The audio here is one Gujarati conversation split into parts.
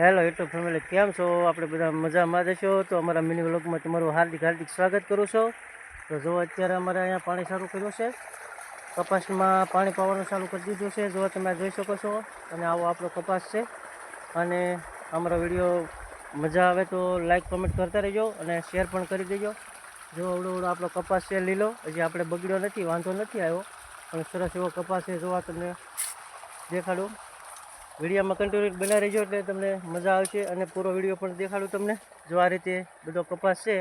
હેલો, યુટ્યુબ ફેમિલી, કેમ છો? આપણે બધા મજામાં જશો તો અમારા મિની વ્લોગમાં તમારું હાર્દિક હાર્દિક સ્વાગત કરું છું. તો જો અત્યારે અમારે અહીંયા પાણી ચાલુ કર્યું છે. કપાસમાં પાણી પાવાનું ચાલુ કરી દીધું છે. જો તમે જોઈ શકો છો. અને આવો આપણો કપાસ છે. અને અમારો વીડિયો મજા આવે તો લાઈક કમેન્ટ કરતા રહેજો અને શેર પણ કરી દેજો. જો અવડો અવડો આપણો કપાસ છે, લીલો. હજી આપણે બગડ્યો નથી, વાંધો નથી આવ્યો. પણ સરસ એવો કપાસ છે, જોવા તમને દેખાડું. વિડીયોમાં કન્ટિન્યુ બના રહેજો એટલે તમને મજા આવશે અને પૂરો વીડિયો પણ દેખાડું તમને. જો આ રીતે બધો કપાસ છે,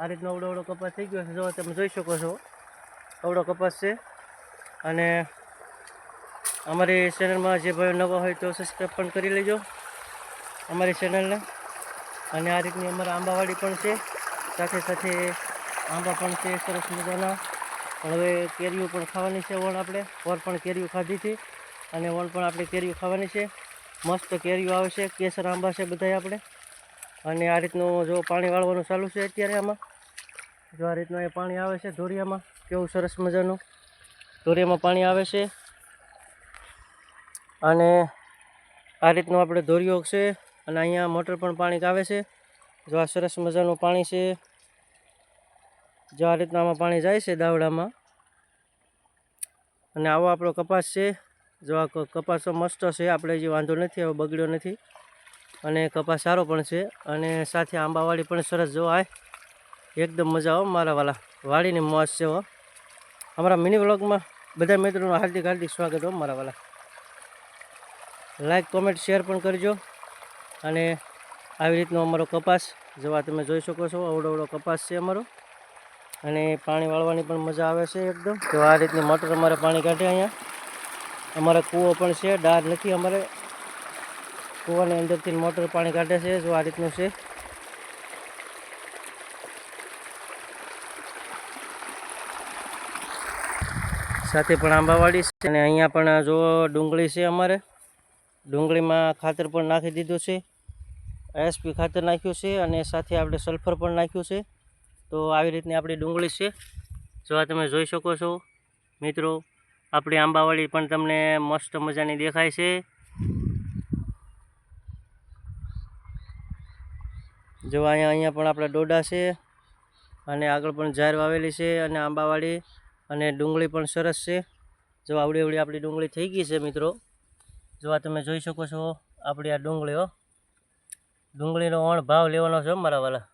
આ રીતનો અવડો અવડો કપાસ થઈ ગયો છે. જો તમે જોઈ શકો છો અવડો કપાસ છે. અને અમારી ચેનલમાં જે ભાઈ નવો હોય તો સબસ્ક્રાઈબ પણ કરી લેજો અમારી ચેનલને અને આ રીતની અમારા આંબાવાડી પણ છે, સાથે સાથે આંબા પણ છે, સરસ મજાના. પણ હવે કેરીઓ પણ ખાવાની છે વણ આપણે. વર પણ કેરીઓ ખાધી હતી અને વણ પણ આપણે કેરીઓ ખાવાની છે. મસ્ત કેરીઓ આવે છે, કેસર, આંબા છે બધાય આપણે. અને આ રીતનું જો પાણી વાળવાનું ચાલુ છે અત્યારે આમાં. જો આ રીતનું અહીંયા પાણી આવે છે ધોરિયામાં, કેવું સરસ મજાનું. ધોરિયામાં પાણી આવે છે. અને આ રીતનું આપણે ધોરિયો છે અને અહીંયા મોટર પણ પાણી આવે છે. જો આ સરસ મજાનું પાણી છે. જો આ રીતના આમાં પાણી જાય છે દાવડામાં. અને આવો આપણો કપાસ છે. જો આ કપાસો મસ્ત છે, આપણે જે વાંધો નથી, હવે બગડ્યો નથી. અને કપાસ સારો પણ છે, અને સાથે આંબાવાળી પણ સરસ જો આ. એકદમ મજા આવો મારા વાલા. વાડીની મોજ છે હો. અમારા મિની વ્લોગમાં બધા મિત્રોનું હાર્દિક હાર્દિક સ્વાગત હો, મારા વાલા. લાઈક કોમેન્ટ શેર પણ કરજો. અને આવી રીતનો અમારો કપાસ જેવા તમે જોઈ શકો છો અવડો કપાસ છે અમારો. અને પાણી વાળવાની પણ મજા આવે છે એકદમ. તો આ રીતની મોટર અમારે પાણી કાઢે અહીંયા. અમારે કૂવો પણ છે, ડાર નથી અમારે. કૂવાની અંદરથી મોટર પાણી કાઢે છે, જો આ રીતનું છે. સાથે પણ આંબાવાડી છે અને અહીંયા પણ જો ડુંગળી છે અમારે. ડુંગળીમાં ખાતર પણ નાખી દીધું છે. એસપી ખાતર નાખ્યું છે અને સાથે આપણે સલ્ફર પણ નાખ્યું છે. તો આવી રીતની આપણી ડુંગળી છે. જો આ તમે જોઈ શકો છો, મિત્રો. આપણી આંબાવાડી પણ તમને મસ્ત મજાની દેખાય છે. જો અહીંયા અહીંયા પણ આપણા ડોડા છે અને આગળ પણ ઝાર વાવેલી છે અને આંબાવાડી અને ડુંગળી પણ સરસ છે. જો આવડી આવડી આપણી ડુંગળી થઈ ગઈ છે મિત્રો. જો આ તમે જોઈ શકો છો આપણી આ ડુંગળીઓ ડુંગળીનો ઓણ ભાવ લેવાનો છે મારા વાલા.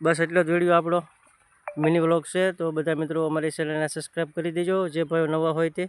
બસ એટલો જ વીડિયો આપણો. મિની વ્લોગ છે, તો બધા મિત્રો અમારી ચેનલને સબસ્ક્રાઈબ કરી દેજો, જે ભાઈઓ નવા હોય તે.